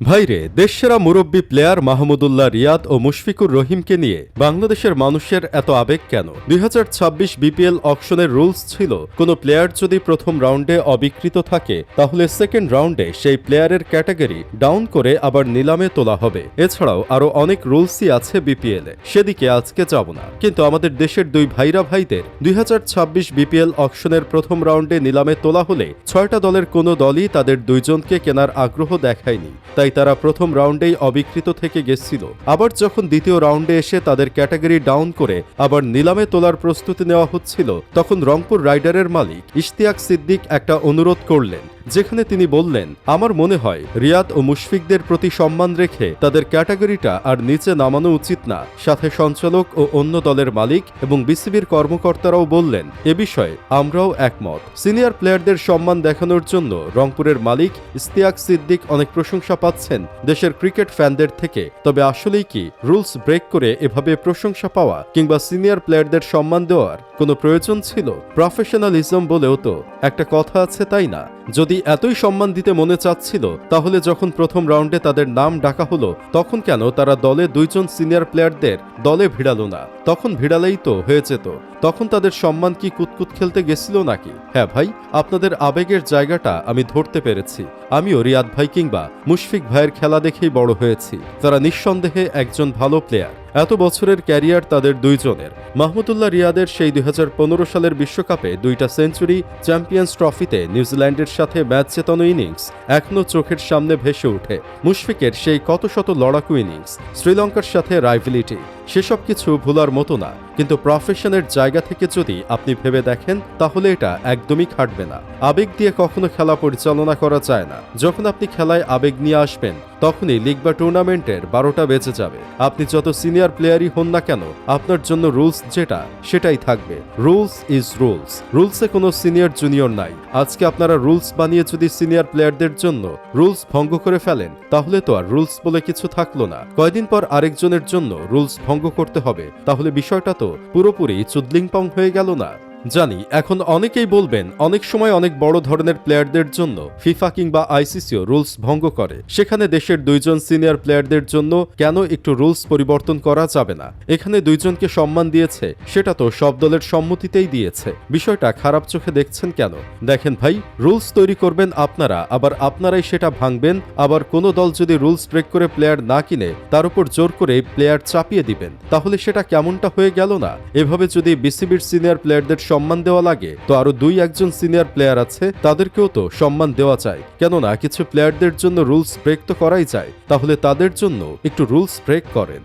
ভাইরে, দেশসেরা মুরব্বী প্লেয়ার মাহমুদুল্লাহ রিয়াদ ও মুশফিকুর রহিমকে নিয়ে বাংলাদেশের মানুষের এত আবেগ কেন? দুই হাজার ছাব্বিশ বিপিএল অকশনের রুলস ছিল, কোনো প্লেয়ার যদি প্রথম রাউন্ডে অবিকৃত থাকে, তাহলে সেকেন্ড রাউন্ডে সেই প্লেয়ারের ক্যাটাগরি ডাউন করে আবার নিলামে তোলা হবে। এছাড়াও আরও অনেক রুলসই আছে বিপিএলে সেদিকে আজকে যাব না। কিন্তু আমাদের দেশের দুই ভাইরা ভাইদের দুই হাজার ছাব্বিশ বিপিএল অকশনের প্রথম রাউন্ডে নিলামে তোলা হলে ছয়টা দলের কোনো দলই তাদের দুইজনকে কেনার আগ্রহ দেখায়নি। তাই তারা প্রথম রাউন্ডেই অবিকৃত থেকে গেছিল। আবার যখন দ্বিতীয় রাউন্ডে এসে তাদের ক্যাটাগরি ডাউন করে আবার নিলামে তোলার প্রস্তুতি নেওয়া হচ্ছিল, তখন রংপুর রাইডারের মালিক ইশতিয়াক সিদ্দিক একটা অনুরোধ করলেন। যেখানে তিনি বললেন, আমার মনে হয়, রিয়াদ ও মুশফিকদের প্রতি সম্মান রেখে তাদের ক্যাটাগরিটা আর নিচে নামানো উচিত না। সাথে সঞ্চালক ও অন্য দলের মালিক এবং বিসিবির কর্মকর্তারাও বললেন, এ বিষয়ে আমরাও একমত। সিনিয়র প্লেয়ারদের সম্মান দেখানোর জন্য রংপুরের মালিক ইস্তিয়াক সিদ্দিক অনেক প্রশংসা পাচ্ছেন দেশের ক্রিকেট ফ্যানদের থেকে। তবে আসলেই কি, রুলস ব্রেক করে এভাবে প্রশংসা পাওয়া কিংবা সিনিয়র প্লেয়ারদের সম্মান দেওয়ার কোনো প্রয়োজন ছিল? প্রফেশনালিজম বলেও তো একটা কথা আছে, তাই না? যদি এতই সম্মান দিতে মনে চাচ্ছিল, তাহলে যখন প্রথম রাউন্ডে তাদের নাম ডাকা হলো, তখন কেন তারা দলে দুইজন সিনিয়র প্লেয়ারদের দলে ভিড়ালো না? তখন ভিড়ালেই তো হয়ে যেত। তখন তাদের সম্মান কি কুতকুত খেলতে গেছিল নাকি? হ্যাঁ ভাই, আপনাদের আবেগের জায়গাটা আমি ধরতে পেরেছি। আমিও রিয়াদ ভাই কিংবা মুশফিক ভাইয়ের খেলা দেখেই বড় হয়েছি। তারা নিঃসন্দেহে একজন ভালো প্লেয়ার। এত বছরের ক্যারিয়ার তাদের দুইজনের। মাহমুদুল্লাহ রিয়াদের সেই দুই হাজার পনেরো সালের বিশ্বকাপে দুইটা সেঞ্চুরি চ্যাম্পিয়ন্স ট্রফিতে নিউজিল্যান্ডের সাথে ম্যাচ চেতানো ইনিংস এখনও চোখের সামনে ভেসে ওঠে। মুশফিকের সেই কত শত লড়াকু ইনিংস, শ্রীলঙ্কার সাথে রাইভিলিটি সেসব কিছু ভোলার মতো না, কিন্তু প্রফেশনের জায়গা থেকে যদি আপনি ভেবে দেখেন, তাহলে এটা একদমই খাটবে না। আবেগ দিয়ে কখনো খেলা পরিচালনা করা যায় না। যখন আপনি খেলায় আবেগ নিয়ে আসবেন, তখনই লিগ বা টুর্নামেন্টের বারোটা বেজে যাবে। আপনি যত সিনিয়র প্লেয়ারই হন না কেন, আপনার জন্য রুলস যেটা, সেটাই থাকবে। Rules is rules. রুলসে কোনো সিনিয়র জুনিয়র নাই। আজকে আপনারা রুলস বানিয়ে যদি সিনিয়র প্লেয়ারদের জন্য রুলস ভঙ্গ করে ফেলেন, তাহলে তো আর রুলস বলে কিছু থাকল না। কয়দিন পর আরেকজনের জন্য রুলস ভঙ্গ করতে হবে তাহলে বিষয়টা তো পুরোপুরি চুদলিংপং হয়ে গেল না। জানি, এখন অনেকেই বলবেন অনেক সময় অনেক বড় ধরনের প্লেয়ারদের জন্য ফিফা কিংবা আইসিসিও রুলস ভঙ্গ করে। সেখানে দেশের দুইজন সিনিয়র প্লেয়ারদের জন্য কেন একটু রুলস পরিবর্তন করা যাবে না? এখানে দুইজনকে সম্মান দিয়েছে, সেটা তো সব দলের সম্মতিতেই দিয়েছে। বিষয়টা খারাপ চোখে দেখছেন কেন? দেখেন ভাই, রুলস তৈরি করবেন আপনারা, আবার আপনারাই সেটা ভাঙবেন, আবার কোনো দল যদি রুলস ব্রেক করে প্লেয়ার না কিনে, তার উপর জোর করে প্লেয়ার চাপিয়ে দিবেন। তাহলে সেটা কেমনটা হয়ে গেল না? এভাবে যদি বিসিবির সিনিয়র প্লেয়ারদের সম্মান দেওয়া লাগে? তো আরও দুই একজন সিনিয়র প্লেয়ার আছে, তাদেরকেও তো সম্মান দেওয়া চাই। কেননা কিছু প্লেয়ারদের জন্য রুলস ব্রেক তো করাই যায়। তাহলে তাদের জন্য একটু রুলস ব্রেক করেন।